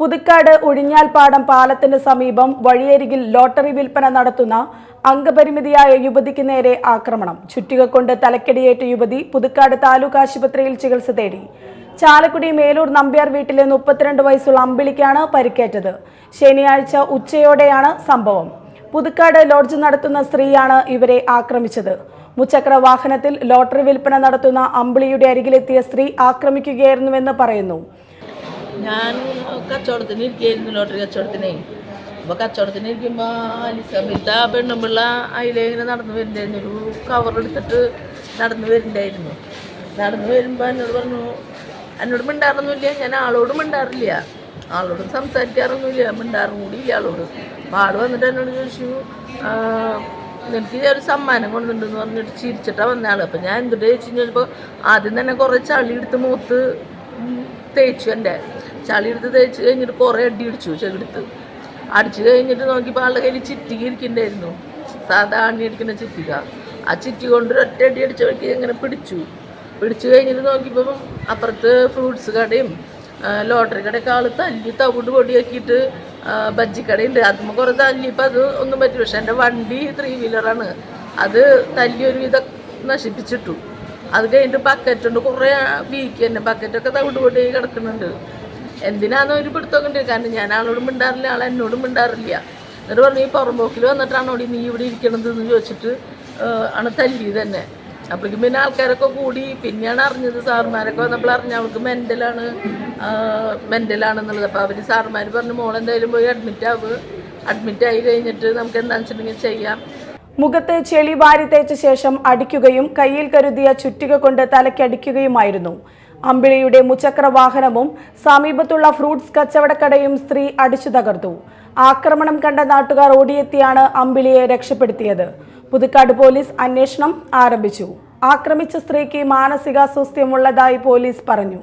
പുതുക്കാട് ഒഴിഞ്ഞാൽപ്പാടം പാലത്തിന് സമീപം വഴിയരികിൽ ലോട്ടറി വിൽപ്പന നടത്തുന്ന അംഗപരിമിതിയായ യുവതിക്ക് നേരെ ആക്രമണം. ചുറ്റിക കൊണ്ട് തലക്കടിയേറ്റ യുവതി പുതുക്കാട് താലൂക്ക് ആശുപത്രിയിൽ ചികിത്സ തേടി. ചാലക്കുടി മേലൂർ നമ്പ്യാർ വീട്ടിലെ മുപ്പത്തിരണ്ട് വയസ്സുള്ള അമ്പിളിക്കാണ് പരിക്കേറ്റത്. ശനിയാഴ്ച ഉച്ചയോടെയാണ് സംഭവം. പുതുക്കാട് ലോഡ്ജ് നടത്തുന്ന സ്ത്രീയാണ് ഇവരെ ആക്രമിച്ചത്. മുച്ചക്ര വാഹനത്തിൽ ലോട്ടറി വിൽപ്പന നടത്തുന്ന അമ്പിളിയുടെ അരികിലെത്തിയ സ്ത്രീ ആക്രമിക്കുകയായിരുന്നുവെന്ന് പറയുന്നു. ഞാൻ കച്ചവടത്തിന് ഇരിക്കുകയായിരുന്നു ലോട്ടറി കച്ചവടത്തിനെ. അപ്പോൾ കച്ചവടത്തിന് ഇരിക്കുമ്പോൾ അലിസമിത്ത പെണ്ണുമ്പിള്ള അതിലെ ഇങ്ങനെ നടന്നു വരുന്നുണ്ടായിരുന്നു ഒരു കവർ എടുത്തിട്ട് നടന്നു വരുന്നുണ്ടായിരുന്നു നടന്നു വരുമ്പോൾ എന്നോട് പറഞ്ഞു എന്നോട് മിണ്ടാറൊന്നുമില്ല ഞാൻ ആളോട് മിണ്ടാറില്ല. ആളോട് സംസാരിക്കാറൊന്നുമില്ല മിണ്ടാറും കൂടി ഇല്ല ആളോട്. അപ്പോൾ ആൾ വന്നിട്ട് എന്നോട് ചോദിച്ചു "ആ, നിനക്ക് ഒരു സമ്മാനം കൊണ്ടുണ്ടെന്ന് പറഞ്ഞിട്ട് ചിരിച്ചിട്ടാണ് വന്ന ആൾ അപ്പം ഞാൻ എന്തുട്ട് ചോദിച്ചു കഴിഞ്ഞപ്പോൾ ആദ്യം തന്നെ കുറേ ചളി എടുത്ത് മൂത്ത് തേച്ചു എന്റെ ചളി എടുത്ത് തേച്ച് കഴിഞ്ഞിട്ട് കുറേ അടി അടിച്ചു ചെകിടുത്ത് അടിച്ചു കഴിഞ്ഞിട്ട് നോക്കിയപ്പോൾ ആളുടെ കയ്യിൽ ചിറ്റി ഇരിക്കണ്ടായിരുന്നു സാധാ അണ്ണി അടിക്കുന്ന ചിറ്റിക ആ ചിറ്റി കൊണ്ട് ഒറ്റ അടി അടിച്ച വഴിക്ക് ഇങ്ങനെ പിടിച്ചു. പിടിച്ചു കഴിഞ്ഞിട്ട് നോക്കിയപ്പം അപ്പുറത്ത് ഫ്രൂട്ട്സ് കടയും ലോട്ടറി കടയൊക്കെ ആൾ തല്ലി തവിട് പൊടിയാക്കിയിട്ട് ബജ്ജിക്കടയുണ്ട്. അത് കുറേ തല്ലിയപ്പോൾ അത് ഒന്നും പറ്റില്ല. പക്ഷെ എന്റെ വണ്ടി ത്രീ വീലറാണ് അത് തല്ലി ഒരുവിധം നശിപ്പിച്ചിട്ടു. അത് കഴിഞ്ഞിട്ട് ബക്കറ്റുണ്ട് കുറേ വീക്ക് തന്നെ ബക്കറ്റൊക്കെ തവിട് പൊടി കിടക്കുന്നുണ്ട്. എന്തിനാന്ന് ഒരു പിടുത്തം കാരണം ഞാൻ ആളോടും മിണ്ടാറില്ല ആൾ എന്നോടും മിണ്ടാറില്ല. എന്നിട്ട് പറഞ്ഞു ഈ പുറമ്പോക്കിൽ വന്നിട്ടാണോ നീ ഇവിടെ ഇരിക്കണത് എന്ന് ചോദിച്ചിട്ട് ആണ് തല്ലി തന്നെ. അപ്പോഴേക്കും പിന്നെ ആൾക്കാരൊക്കെ കൂടി. പിന്നെയാണ് അറിഞ്ഞത് സാറുമാരൊക്കെ വന്നപ്പോൾ അറിഞ്ഞ അവൾക്ക് മെന്റലാണ് മെന്റലാണെന്നുള്ളത് അപ്പോൾ അവർ സാറുമാർ പറഞ്ഞു മോൾ എന്തായാലും പോയി അഡ്മിറ്റ് ആവുക അഡ്മിറ്റ് ആയി കഴിഞ്ഞിട്ട് നമുക്ക് എന്താണെന്ന് വെച്ചിട്ടുണ്ടെങ്കിൽ ചെയ്യാം. മുഖത്ത് ചെളി വാരി തേച്ച ശേഷം അടിക്കുകയും കയ്യിൽ കരുതിയ ചുറ്റിക കൊണ്ട് തലയ്ക്കടിക്കുകയുമായിരുന്നു അമ്പിളിയുടെ മുച്ചക്ര വാഹനവും സമീപത്തുള്ള ഫ്രൂട്ട്സ് കച്ചവടക്കടയും സ്ത്രീ അടിച്ചു തകർത്തു. ആക്രമണം കണ്ട നാട്ടുകാർ ഓടിയെത്തിയാണ് അമ്പിളിയെ രക്ഷപ്പെടുത്തിയത്. പുതുക്കാട് പോലീസ് അന്വേഷണം ആരംഭിച്ചു. ആക്രമിച്ച സ്ത്രീക്ക് മാനസികാസ്വാസ്ഥ്യമുള്ളതായി പോലീസ് പറഞ്ഞു.